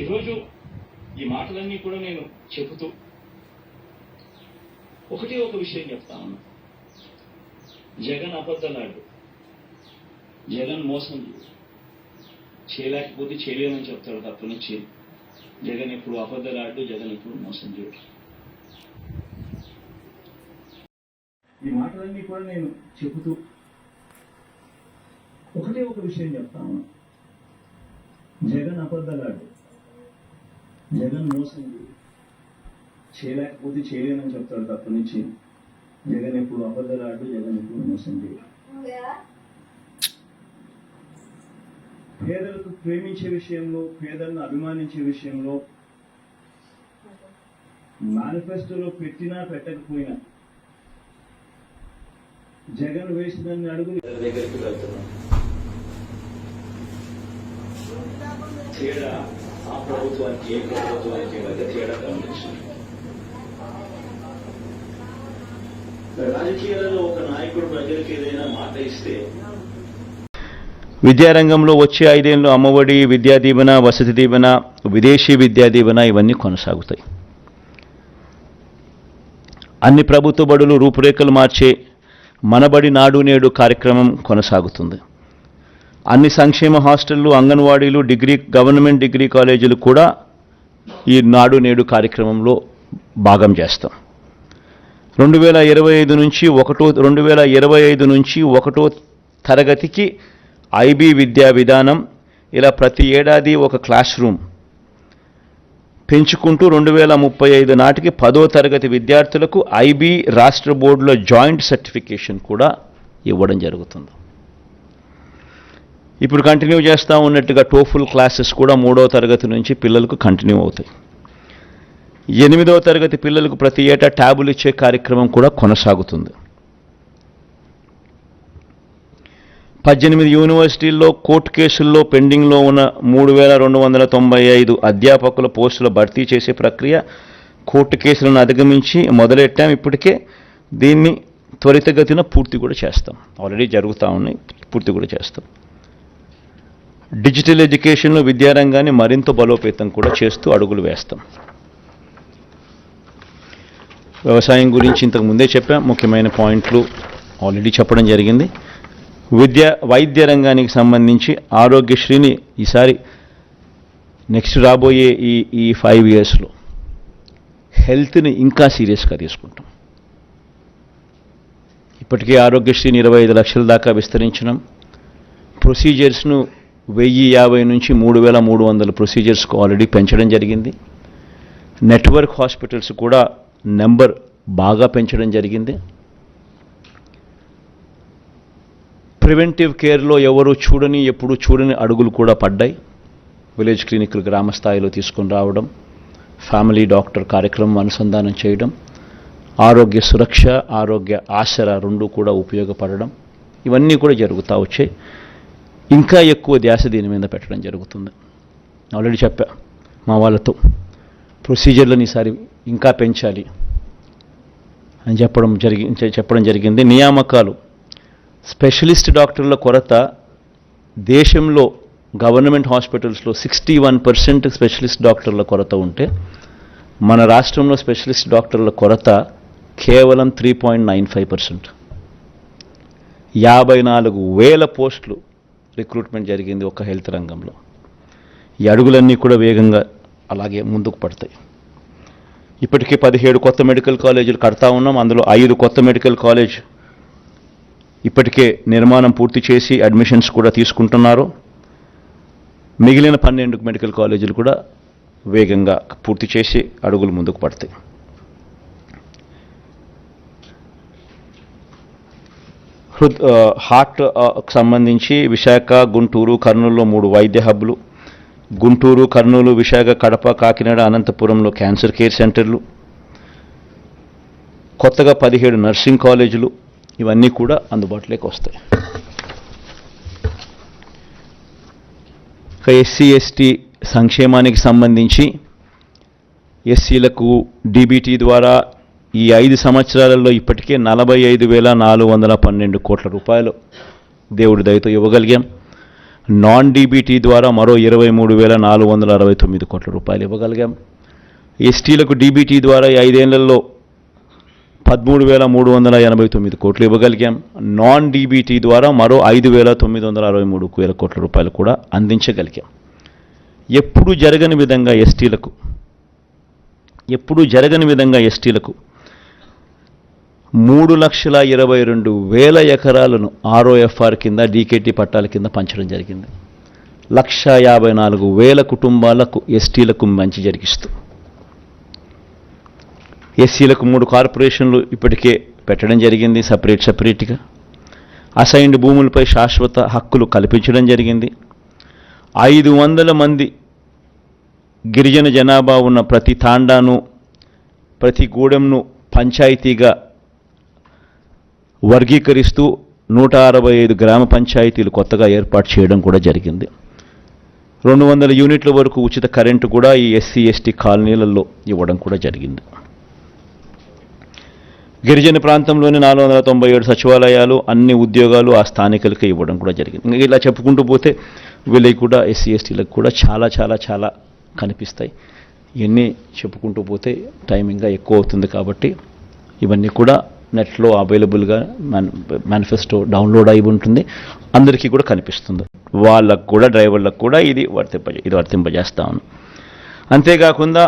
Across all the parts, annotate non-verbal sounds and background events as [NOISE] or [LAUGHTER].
ఈరోజు ఈ మాటలన్నీ కూడా నేను చెబుతూ ఒకటే ఒక విషయం చెప్తా ఉన్నా. జగన్ అబద్ధలాడు. జగన్ మోసం చేయలేకపోతే చేయలేమని చెప్తాడు తప్ప నుంచి జగన్ ఎప్పుడు అబద్ధలాడు జగన్ ఇప్పుడు మోసం చేయడు. ఈ మాటలన్నీ కూడా నేను చెబుతూ ఒకటే ఒక విషయం చెప్తా ఉన్నా. జగన్ అబద్ధలాడు. జగన్ మోసం చేయలేకపోతే చేయలేనని చెప్తాడు తప్ప నుంచి. జగన్ ఎప్పుడు అబద్ధరాడు జగన్ ఎప్పుడు మోసం చేయడు. పేదలకు ప్రేమించే విషయంలో పేదలను అభిమానించే విషయంలో మేనిఫెస్టోలో పెట్టినా పెట్టకపోయినా జగన్ వేసిందని అడుగు దగ్గరికి వెళ్తున్నాం. తేడా ఆ ప్రభుత్వానికి ఏ ప్రభుత్వానికి మధ్య తేడా గమనించింది రాజకీయాలలో ఒక నాయకుడు ప్రజలకు ఏదైనా మాట ఇస్తే? విద్యారంగంలో వచ్చే ఐదేళ్ళు అమ్మఒడి విద్యా దీవెన వసతి దీవెన విదేశీ విద్యా దీవెన ఇవన్నీ కొనసాగుతాయి. అన్ని ప్రభుత్వ బడులు రూపురేఖలు మార్చే మనబడి నాడు నేడు కార్యక్రమం కొనసాగుతుంది. అన్ని సంక్షేమ హాస్టళ్ళు అంగన్వాడీలు డిగ్రీ గవర్నమెంట్ డిగ్రీ కాలేజీలు కూడా ఈ నాడు నేడు కార్యక్రమంలో భాగం చేస్తాం. రెండు వేల ఇరవై ఐదు నుంచి ఒకటో రెండు వేల ఇరవై ఐదు నుంచి ఒకటో తరగతికి ఐబీ విద్యా విధానం ఇలా ప్రతి ఏడాది ఒక క్లాస్ రూమ్ పెంచుకుంటూ రెండు వేల ముప్పై ఐదు నాటికి పదో తరగతి విద్యార్థులకు ఐబీ రాష్ట్ర బోర్డులో జాయింట్ సర్టిఫికేషన్ కూడా ఇవ్వడం జరుగుతుంది. ఇప్పుడు కంటిన్యూ చేస్తూ ఉన్నట్టుగా టోఫుల్ క్లాసెస్ కూడా మూడో తరగతి నుంచి పిల్లలకు కంటిన్యూ అవుతాయి. ఎనిమిదవ తరగతి పిల్లలకు ప్రతి ఏటా ట్యాబులు ఇచ్చే కార్యక్రమం కూడా కొనసాగుతుంది. పద్దెనిమిది యూనివర్సిటీల్లో కోర్టు కేసుల్లో పెండింగ్లో ఉన్న మూడు వేల రెండు వందల తొంభై ఐదు అధ్యాపకుల పోస్టుల భర్తీ చేసే ప్రక్రియ కోర్టు కేసులను అధిగమించి మొదలెట్టాం ఇప్పటికే. దీన్ని త్వరితగతిన పూర్తి కూడా చేస్తాం. ఆల్రెడీ జరుగుతూ ఉన్నాయి పూర్తి కూడా చేస్తాం. డిజిటల్ ఎడ్యుకేషన్లో విద్యారంగాన్ని మరింత బలోపేతం కూడా చేస్తూ అడుగులు వేస్తాం. వ్యవసాయం గురించి ఇంతకు ముందే చెప్పాం ముఖ్యమైన పాయింట్లు ఆల్రెడీ చెప్పడం జరిగింది. విద్య వైద్య రంగానికి సంబంధించి ఆరోగ్యశ్రీని ఈసారి నెక్స్ట్ రాబోయే ఈ ఈ ఫైవ్ ఇయర్స్లో హెల్త్ని ఇంకా సీరియస్గా తీసుకుంటాం. ఇప్పటికే ఆరోగ్యశ్రీని ఇరవై ఐదు లక్షల దాకా విస్తరించడం ప్రొసీజర్స్ను వెయ్యి యాభై నుంచి మూడు వేల మూడు వందల ప్రొసీజర్స్కు ఆల్రెడీ పెంచడం జరిగింది. నెట్వర్క్ హాస్పిటల్స్ కూడా నెంబర్ బాగా పెంచడం జరిగింది. ప్రివెంటివ్ కేర్లో ఎవరు చూడని ఎప్పుడు చూడని అడుగులు కూడా పడ్డాయి. విలేజ్ క్లినిక్లు గ్రామ స్థాయిలో తీసుకొని రావడం ఫ్యామిలీ డాక్టర్ కార్యక్రమం అనుసంధానం చేయడం ఆరోగ్య సురక్ష ఆరోగ్య ఆసర రెండు కూడా ఉపయోగపడడం ఇవన్నీ కూడా జరుగుతూ వచ్చాయి. ఇంకా ఎక్కువ ధ్యాస దీని మీద పెట్టడం జరుగుతుంది. ఆల్రెడీ చెప్పా మా వాళ్ళతో. ప్రొసీజర్లను ఈసారి ఇంకా పెంచాలి అని చెప్పడం జరిగి చెప్పడం జరిగింది. నియామకాలు. స్పెషలిస్ట్ డాక్టర్ల కొరత దేశంలో గవర్నమెంట్ హాస్పిటల్స్లో సిక్స్టీ వన్ పర్సెంట్ స్పెషలిస్ట్ డాక్టర్ల కొరత ఉంటే మన రాష్ట్రంలో స్పెషలిస్ట్ డాక్టర్ల కొరత కేవలం three point nine five percent యాభై నాలుగు వేల పోస్టులు రిక్రూట్మెంట్ జరిగింది ఒక హెల్త్ రంగంలో. ఈ అడుగులన్నీ కూడా వేగంగా అలాగే ముందుకు పడతాయి. ఇప్పటికే పదిహేడు కొత్త మెడికల్ కాలేజీలు కడతా ఉన్నాం. అందులో ఐదు కొత్త మెడికల్ కాలేజ్ ఇప్పటికే నిర్మాణం పూర్తి చేసి అడ్మిషన్స్ కూడా తీసుకుంటున్నారు. మిగిలిన పన్నెండు మెడికల్ కాలేజీలు కూడా వేగంగా పూర్తి చేసి అడుగులు ముందుకు పడతాయి. హృద్ హార్ట్ సంబంధించి విశాఖ గుంటూరు కర్నూలులో మూడు వైద్య హబ్లు గుంటూరు కర్నూలు విశాఖ కడప కాకినాడ అనంతపురంలో క్యాన్సర్ కేర్ సెంటర్లు. కొత్తగా పదిహేడు నర్సింగ్ కాలేజీలు. ఇవన్నీ కూడా అందుబాటులోకి వస్తాయి. ఇక ఎస్సీ ఎస్టీ సంక్షేమానికి సంబంధించి ఎస్సీలకు డీబీటీ ద్వారా ఈ ఐదు సంవత్సరాలలో ఇప్పటికే నలభై ఐదు వేల నాలుగు వందల పన్నెండు కోట్ల రూపాయలు దేవుడి దయతో ఇవ్వగలిగాం. నాన్ డీబీటీ ద్వారా మరో ఇరవై మూడు వేల నాలుగు వందల అరవై తొమ్మిది కోట్ల రూపాయలు ఇవ్వగలిగాం. ఎస్టీలకు డీబీటీ ద్వారా ఈ ఐదేళ్ళలో పదమూడు వేల మూడు వందల ఎనభై తొమ్మిది కోట్లు ఇవ్వగలిగాం. నాన్ డీబీటీ ద్వారా మరో ఐదు వేల తొమ్మిది వందల అరవై మూడు వేల కోట్ల రూపాయలు కూడా అందించగలిగాం. ఎప్పుడు జరగని విధంగా ఎస్టీలకు ఎప్పుడు జరగని విధంగా ఎస్టీలకు మూడు లక్షల ఇరవై రెండు వేల ఎకరాలను ఆర్ఓఎఫ్ఆర్ కింద డీకేటీ పట్టాల కింద పంచడం జరిగింది. లక్ష యాభై నాలుగు వేల కుటుంబాలకు ఎస్టీలకు మంచి జరిగిస్తూ. ఎస్సీలకు మూడు కార్పొరేషన్లు ఇప్పటికే పెట్టడం జరిగింది సపరేట్ సపరేట్గా. అసైన్డ్ భూములపై శాశ్వత హక్కులు కల్పించడం జరిగింది. ఐదు వందల మంది గిరిజన జనాభా ఉన్న ప్రతి తాండాను ప్రతి గూడెంను పంచాయతీగా వర్గీకరిస్తూ నూట అరవై ఐదు గ్రామ పంచాయతీలు కొత్తగా ఏర్పాటు చేయడం కూడా జరిగింది. రెండు వందల యూనిట్ల వరకు ఉచిత కరెంటు కూడా ఈ ఎస్సీ ఎస్టీ కాలనీలలో ఇవ్వడం కూడా జరిగింది. గిరిజన ప్రాంతంలోని నాలుగు వందల తొంభై ఏడు సచివాలయాలు అన్ని ఉద్యోగాలు ఆ స్థానికులకే ఇవ్వడం కూడా జరిగింది. ఇంకా ఇలా చెప్పుకుంటూ పోతే వీళ్ళకి కూడా ఎస్సీ ఎస్టీలకు కూడా చాలా చాలా చాలా కనిపిస్తాయి. ఇవన్నీ చెప్పుకుంటూ పోతే టైమింగ్గా ఎక్కువ అవుతుంది కాబట్టి ఇవన్నీ కూడా నెట్లో అవైలబుల్గా మేనిఫెస్టో డౌన్లోడ్ అయి ఉంటుంది. అందరికీ కూడా కనిపిస్తుంది. వాళ్ళకు కూడా డ్రైవర్లకు కూడా ఇది వర్తింప ఇది వర్తింపజేస్తా. అంతేకాకుండా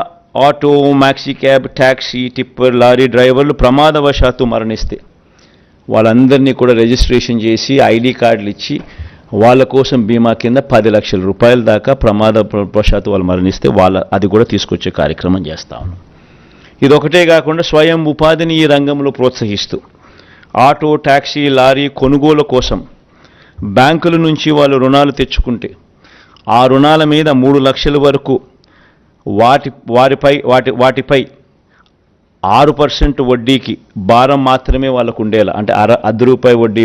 auto maxi cab taxi tipper lorry డ్రైవర్లు ప్రమాదవశాత్తు మరణిస్తే వాళ్ళందరినీ కూడా రిజిస్ట్రేషన్ చేసి ఐడి కార్డులు ఇచ్చి వాళ్ళ కోసం బీమా కింద పది లక్షల రూపాయల దాకా ప్రమాదవశాత్తు వాళ్ళు మరణిస్తే వాళ్ళ అది కూడా తీసుకొచ్చే కార్యక్రమం చేస్తా. ఉన్నాం ఇది ఒకటే కాకుండా స్వయం ఉపాధిని ఈ రంగంలో ప్రోత్సహిస్తూ. ఆటో ట్యాక్సీ లారీ కొనుగోలు కోసం బ్యాంకుల నుంచి వాళ్ళు రుణాలు తెచ్చుకుంటే ఆ రుణాల మీద మూడు లక్షల వరకు వాటి వారిపై వాటి వాటిపై ఆరు పర్సెంట్ వడ్డీకి భారం మాత్రమే వాళ్ళకు ఉండేలా అంటే అర అర్ధ రూపాయి వడ్డీ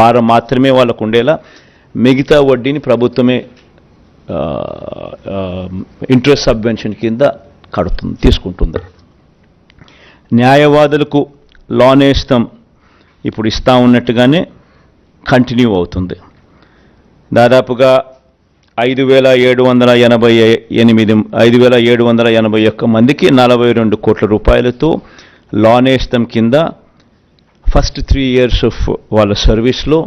భారం మాత్రమే వాళ్ళకు ఉండేలా మిగతా వడ్డీని ప్రభుత్వమే ఇంట్రెస్ట్ సబ్వెన్షన్ కింద కడుతుంది తీసుకుంటుంది. న్యాయవాదులకు లోన్ ఇస్తాం ఇప్పుడు ఇస్తా ఉన్నట్టుగానే కంటిన్యూ అవుతుంది. దాదాపుగా ఐదు వేల ఏడు వందల ఎనభై ఎనిమిది ఐదు వేల ఏడు వందల ఎనభై ఒక్క మందికి నలభై రెండు కోట్ల రూపాయలతో లానేస్తం కింద ఫస్ట్ త్రీ ఇయర్స్ ఆఫ్ వాళ్ళ సర్వీస్లో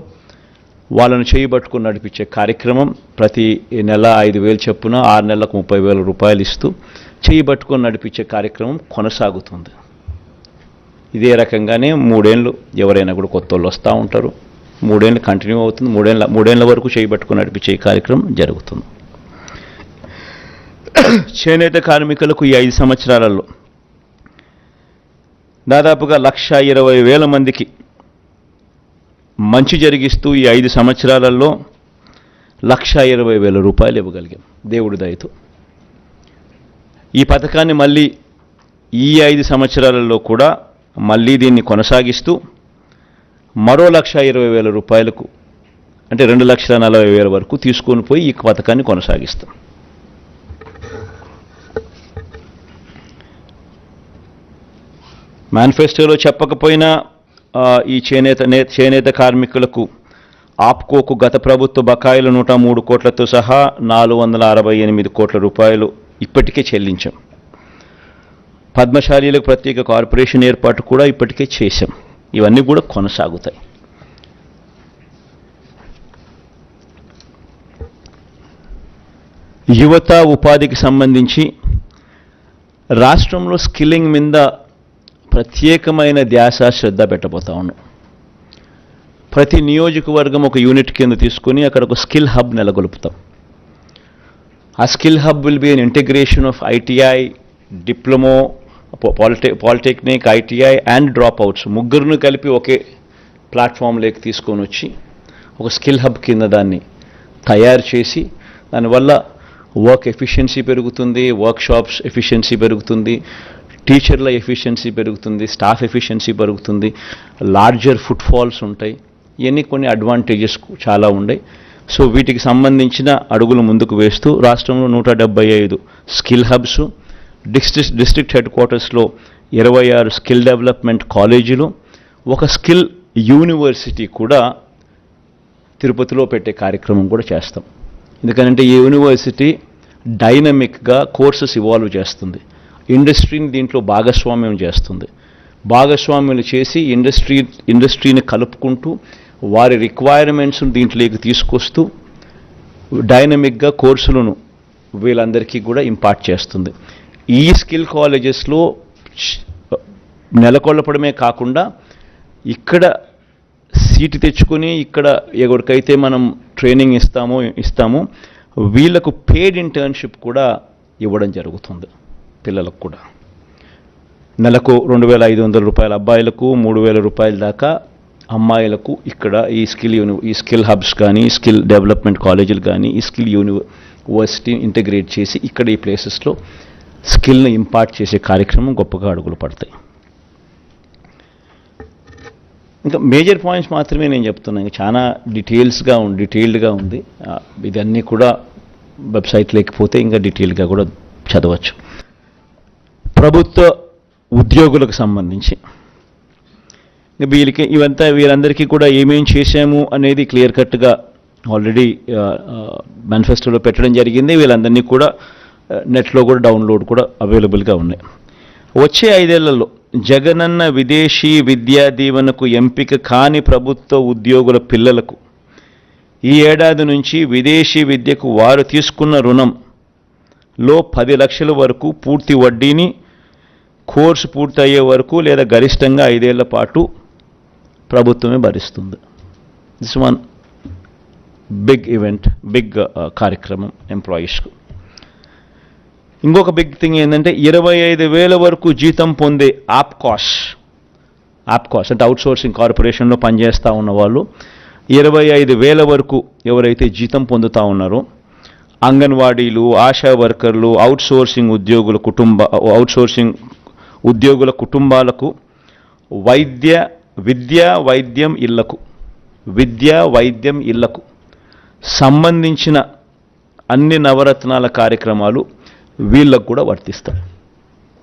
వాళ్ళను చేయబట్టుకుని నడిపించే కార్యక్రమం ప్రతి నెల ఐదు వేలు చొప్పున ఆరు నెలలకు ముప్పై వేల రూపాయలు ఇస్తూ చేయబట్టుకొని నడిపించే కార్యక్రమం కొనసాగుతుంది. ఇదే రకంగానే మూడేళ్ళు ఎవరైనా కూడా కొత్త వాళ్ళు వస్తూ ఉంటారు. మూడేళ్ళు కంటిన్యూ అవుతుంది. మూడేళ్ళ మూడేళ్ళ వరకు చేయబట్టుకుని నడిపించే కార్యక్రమం జరుగుతుంది. [COUGHS] చేనేత కార్మికులకు ఈ ఐదు సంవత్సరాలలో దాదాపుగా లక్ష ఇరవై వేల మందికి మంచి జరిగిస్తూ ఈ ఐదు సంవత్సరాలలో లక్ష ఇరవై వేల రూపాయలు ఇవ్వగలిగాం. దేవుడి దయతో. ఈ పథకాన్ని మళ్ళీ ఈ ఐదు సంవత్సరాలలో కూడా మళ్ళీ దీన్ని కొనసాగిస్తూ మరో లక్ష ఇరవై వేల రూపాయలకు అంటే రెండు లక్షల నలభై వేల వరకు తీసుకొని పోయి ఈ పథకాన్ని కొనసాగిస్తాం. మేనిఫెస్టోలో చెప్పకపోయినా ఈ చేనేత చేనేత కార్మికులకు ఆప్కోకు గత ప్రభుత్వ బకాయిలు నూట మూడు కోట్లతో సహా నాలుగు వందల అరవై ఎనిమిది కోట్ల రూపాయలు ఇప్పటికే చెల్లించాం. పద్మశాలీలకు ప్రత్యేక కార్పొరేషన్ ఏర్పాటు కూడా ఇప్పటికే చేశాం. ఇవన్నీ కూడా కొనసాగుతాయి. యువత ఉపాధికి సంబంధించి రాష్ట్రంలో స్కిల్లింగ్ మీద ప్రత్యేకమైన ధ్యాస శ్రద్ధ పెట్టబోతా ఉన్నాం. ప్రతి నియోజకవర్గం ఒక యూనిట్ కింద తీసుకొని అక్కడ ఒక స్కిల్ హబ్ నెలకొల్పుతాం. ఆ skill hub will be an integration of ITI diploma poly polytechnic ITI and dropouts ముగ్గురును కలిపి ఒకే ప్లాట్ఫామ్లోకి తీసుకొని వచ్చి ఒక స్కిల్ హబ్ కింద దాన్ని తయారు చేసి దానివల్ల వర్క్ ఎఫిషియన్సీ పెరుగుతుంది వర్క్ షాప్స్ ఎఫిషియన్సీ పెరుగుతుంది టీచర్ల ఎఫిషియన్సీ పెరుగుతుంది స్టాఫ్ ఎఫిషియన్సీ పెరుగుతుంది లార్జర్ ఫుట్ ఫాల్స్ ఉంటాయి. ఇవన్నీ కొన్ని అడ్వాంటేజెస్ చాలా ఉన్నాయి సో వీటికి సంబంధించిన అడుగులు ముందుకు వేస్తూ రాష్ట్రంలో నూట ఐదు skill hubs district district head క్వార్టర్స్లో ఇరవై ఆరు స్కిల్ డెవలప్మెంట్ కాలేజీలు ఒక స్కిల్ యూనివర్సిటీ కూడా తిరుపతిలో పెట్టే కార్యక్రమం కూడా చేస్తాం. ఎందుకంటే ఈ యూనివర్సిటీ డైనమిక్గా కోర్సెస్ ఇవాల్వ్ చేస్తుంది. ఇండస్ట్రీని దీంట్లో భాగస్వామ్యం చేస్తుంది. భాగస్వామ్యం చేసి ఇండస్ట్రీ ఇండస్ట్రీని కలుపుకుంటూ వారి రిక్వైర్మెంట్స్ను దీంట్లోకి తీసుకొస్తూ డైనమిక్గా కోర్సులను వీళ్ళందరికీ కూడా ఇంపార్ట్ చేస్తుంది. ఈ స్కిల్ కాలేజెస్లో నెలకొల్పడమే కాకుండా ఇక్కడ సీటు తెచ్చుకొని ఇక్కడ ఎవరికైతే మనం ట్రైనింగ్ ఇస్తామో ఇస్తామో వీళ్ళకు పేడ్ ఇంటర్న్షిప్ కూడా ఇవ్వడం జరుగుతుంది పిల్లలకు కూడా. నెలకు రెండు వేల ఐదు వందల రూపాయల అబ్బాయిలకు మూడు వేల రూపాయల దాకా అమ్మాయిలకు ఇక్కడ ఈ స్కిల్ యూని ఈ స్కిల్ హబ్స్ కానీ స్కిల్ డెవలప్మెంట్ కాలేజీలు కానీ ఈ స్కిల్ యూనివర్సిటీ ఇంటిగ్రేట్ చేసి ఇక్కడ ఈ ప్లేసెస్లో స్కిల్ని ఇంపార్ట్ చేసే కార్యక్రమం గొప్పగా అడుగులు పడతాయి. ఇంకా మేజర్ పాయింట్స్ మాత్రమే నేను చెప్తున్నాను ఇంకా చాలా డీటెయిల్స్గా ఉంది డీటెయిల్డ్గా ఉంది. ఆ, ఇదన్నీ కూడా వెబ్సైట్ లేకపోతే ఇంకా డీటెయిల్గా కూడా చదవచ్చు. ప్రభుత్వ ఉద్యోగులకు సంబంధించి ఇంకా వీళ్ళకి ఇవంతా వీరందరికీ కూడా ఏమేం చేశాము అనేది క్లియర్ కట్గా ఆల్రెడీ మేనిఫెస్టోలో పెట్టడం జరిగింది. వీళ్ళందరినీ కూడా నెట్లో కూడా డౌన్లోడ్ కూడా అవైలబుల్గా ఉన్నాయి. వచ్చే ఐదేళ్ళలో జగనన్న విదేశీ విద్యా దీవెనకు ఎంపిక కాని ప్రభుత్వ ఉద్యోగుల పిల్లలకు ఈ ఏడాది నుంచి విదేశీ విద్యకు వారు తీసుకున్న రుణంలో పది లక్షల వరకు పూర్తి వడ్డీని కోర్సు పూర్తయ్యే వరకు లేదా గరిష్టంగా ఐదేళ్ళ పాటు ప్రభుత్వమే భరిస్తుంది. This one big event big కార్యక్రమం ఎంప్లాయీస్కు ఇంకొక బిగ్ థింగ్ ఏంటంటే ఇరవై ఐదు వేల వరకు జీతం పొందే ఆప్కాష్ ఆప్కాష్ అంటే అవుట్సోర్సింగ్ కార్పొరేషన్లో పనిచేస్తూ ఉన్నవాళ్ళు ఇరవై ఐదు వేల వరకు ఎవరైతే జీతం పొందుతూ ఉన్నారో అంగన్వాడీలు ఆశా వర్కర్లు అవుట్సోర్సింగ్ ఉద్యోగుల కుటుంబ అవుట్సోర్సింగ్ ఉద్యోగుల కుటుంబాలకు వైద్య విద్య వైద్యం ఇళ్ళకు విద్య వైద్యం ఇళ్ళకు సంబంధించిన అన్ని నవరత్నాల కార్యక్రమాలు వీళ్ళకు కూడా వర్తిస్తాయి.